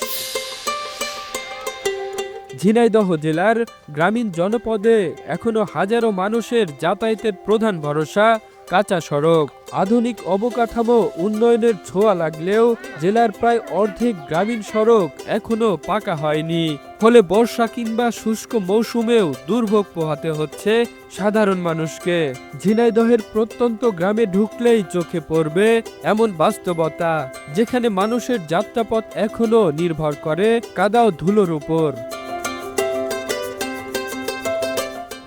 Peace. Jhenaidah জেলার গ্রামীণ জনপদে এখনও হাজারো মানুষের যাতায়াতের প্রধান ভরসা কাঁচা সড়ক। আধুনিক অবকাঠামো উন্নয়নের ছোঁয়া লাগলেও জেলার প্রায় অর্ধেক গ্রামীণ সড়ক এখনও পাকা হয়নি। ফলে বর্ষা কিংবা শুষ্ক মৌসুমেও দুর্ভোগ পোহাতে হচ্ছে সাধারণ মানুষকে। ঝিনাইদহের প্রত্যন্ত গ্রামে ঢুকলেই চোখে পড়বে এমন বাস্তবতা, যেখানে মানুষের যাত্রাপথ এখনও নির্ভর করে কাদা ও ধুলোর উপর।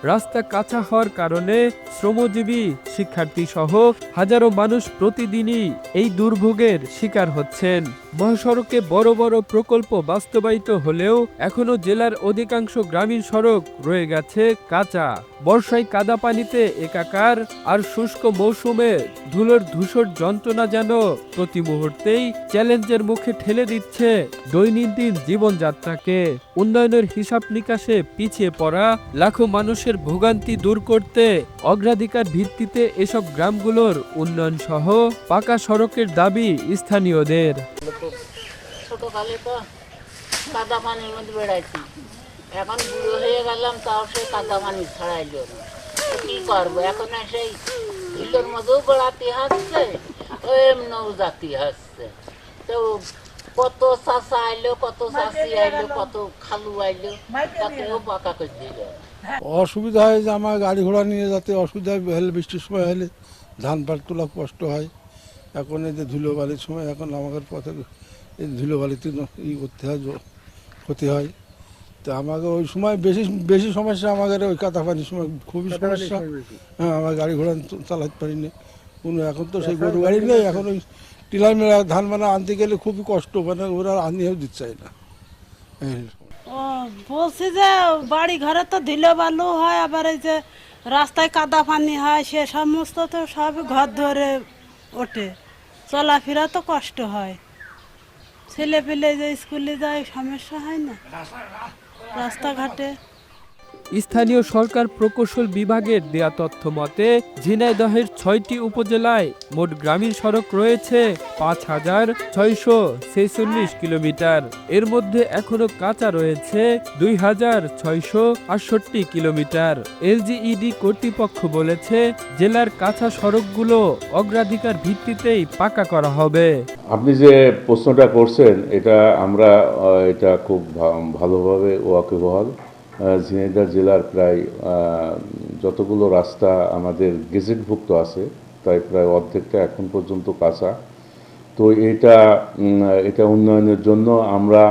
রাস্তা কাঁচা হওয়ার কারণে শ্রমজীবী শিক্ষার্থী সহ হাজারো মানুষ প্রতিদিনই এই দুর্ভোগের শিকার হচ্ছেন। মহাসড়কে বড় বড় প্রকল্প বাস্তবায়িত হলেও এখনও জেলার অধিকাংশ গ্রামীণ সড়ক রয়ে গেছে কাঁচা। বর্ষায় কাদা পানিতে একাকার আর শুষ্ক মৌসুমে ধুলোর ধূসর যন্ত্রণা যেন প্রতি মুহূর্তেই চ্যালেঞ্জের মুখে ঠেলে দিচ্ছে দৈনন্দিন জীবনযাত্রাকে। উন্নয়নের হিসাব নিকাশে পিছিয়ে পড়া লাখো মানুষের ভোগান্তি দূর করতে অগ্রাধিকার ভিত্তিতে এসব গ্রামগুলোর উন্নয়ন সহ পাকা সড়কের দাবি স্থানীয়দের। ছোটকালে মধ্যে বেড়াইছি। এখন বুড়ো হয়ে গেলাম, তাও সে কাদা পানি ছাড়াইলো না কি করব? এখন সেই ভিতর মধ্যেও বেড়াতে হচ্ছে, ও এমনও জাতি হচ্ছে। তো কত চাষা আইলো কত চাষি আইলো কত খালু আইলো তাকেও পাকা করে দিল অসুবিধা হয় যে আমার গাড়ি ঘোড়া নিয়ে যাতে অসুবিধা হলে বৃষ্টির সময় হলে ধান পাট তোলা কষ্ট হয়। এখন এই যে ধুলো বালির সময় এখন আমাদের পথে এই ধুলো বালিতে ই করতে হয় ক্ষতি হয়। তো আমাকে ওই সময় বেশি বেশি সমস্যা আমাদের ওই কাদা পানির সময় খুবই সমস্যা। হ্যাঁ আমার গাড়ি ঘোড়া চালাতে পারি না কোনো এখন তো সেই গরু গাড়ি নেই এখন ওই টিলার মেলা ধান মানে আনতে গেলে খুবই কষ্ট মানে ওরা আনিয়েও দিতে চায় না বলছি যে বাড়ি ঘরে তো ধুলো বালু হয়, আবার এই যে রাস্তায় কাদা পানি হয়, সে সমস্ত তো সব ঘর ধরে ওঠে। চলাফেরা তো কষ্ট হয়। ছেলে পেলে যে স্কুলে যায়, সমস্যা হয় না? রাস্তাঘাটে স্থানীয় সরকার প্রকৌশল বিভাগের দেয়া তথ্য মতে, ঝিনাইদহের ছয়টি উপজেলায় মোট গ্রামীণ সড়ক রয়েছে পাঁচ হাজার ছয়শো ছেচল্লিশ কিলোমিটার। এর মধ্যে এখনও কাঁচা রয়েছে দুই হাজার ছয়শো আটষট্টি কিলোমিটার। এলজিইডি কর্তৃপক্ষ বলেছে, জেলার কাঁচা সড়কগুলো অগ্রাধিকার ভিত্তিতেই পাকা করা হবে। আপনি যে প্রশ্নটা করছেন, এটা আমরা এটা খুব ভালোভাবে ওয়াকিবহাল। ঝিনাইদহ জেলার প্রায় যতগুলো রাস্তা আমাদের গেজেটভুক্ত আছে, তাই প্রায় অর্ধেকটা এখন পর্যন্ত কাঁচা। তো এটা এটা উন্নয়নের জন্য আমরা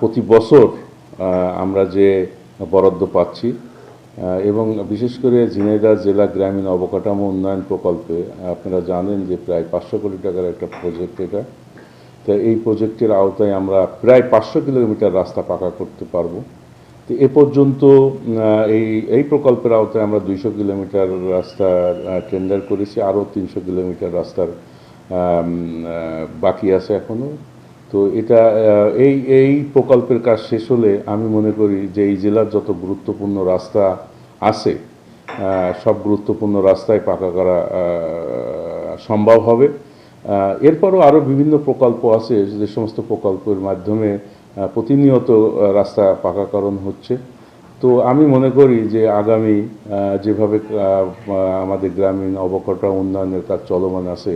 প্রতি বছর আমরা যে বরাদ্দ পাচ্ছি এবং বিশেষ করে ঝিনাইদহ জেলা গ্রামীণ অবকাঠামো উন্নয়ন প্রকল্পে, আপনারা জানেন যে প্রায় পাঁচশো কোটি টাকার একটা প্রজেক্ট এটা। তো এই প্রজেক্টের আওতায় আমরা প্রায় পাঁচশো কিলোমিটার রাস্তা পাকা করতে পারব। তো এ পর্যন্ত এই এই প্রকল্পের আওতায় আমরা দুইশো কিলোমিটার রাস্তা টেন্ডার করেছি, আরও তিনশো কিলোমিটার রাস্তার বাকি আছে এখনও তো এটা এই এই প্রকল্পের কাজ শেষ হলে আমি মনে করি যে এই জেলার যত গুরুত্বপূর্ণ রাস্তা আছে সব গুরুত্বপূর্ণ রাস্তায় পাকা করা সম্ভব হবে। এরপরও আরও বিভিন্ন প্রকল্প আছে, যে সমস্ত প্রকল্পের মাধ্যমে প্রতিনিয়ত রাস্তা পাকাকরণ হচ্ছে। তো আমি মনে করি যে আগামী যেভাবে আমাদের গ্রামীণ অবকাঠামো উন্নয়নের কাজ চলমান আছে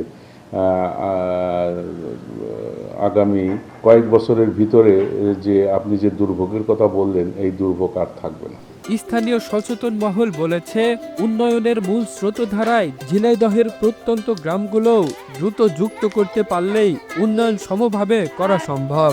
আগামী কয়েক বছরের ভিতরে, যে আপনি যে দুর্ভোগের কথা বললেন, এই দুর্ভোগ আর থাকবে না। স্থানীয় সচেতন মহল বলেছে, উন্নয়নের মূল স্রোতধারায় ঝিনাইদহের প্রত্যন্ত গ্রামগুলোও দ্রুত যুক্ত করতে পারলেই উন্নয়ন সমভাবে করা সম্ভব।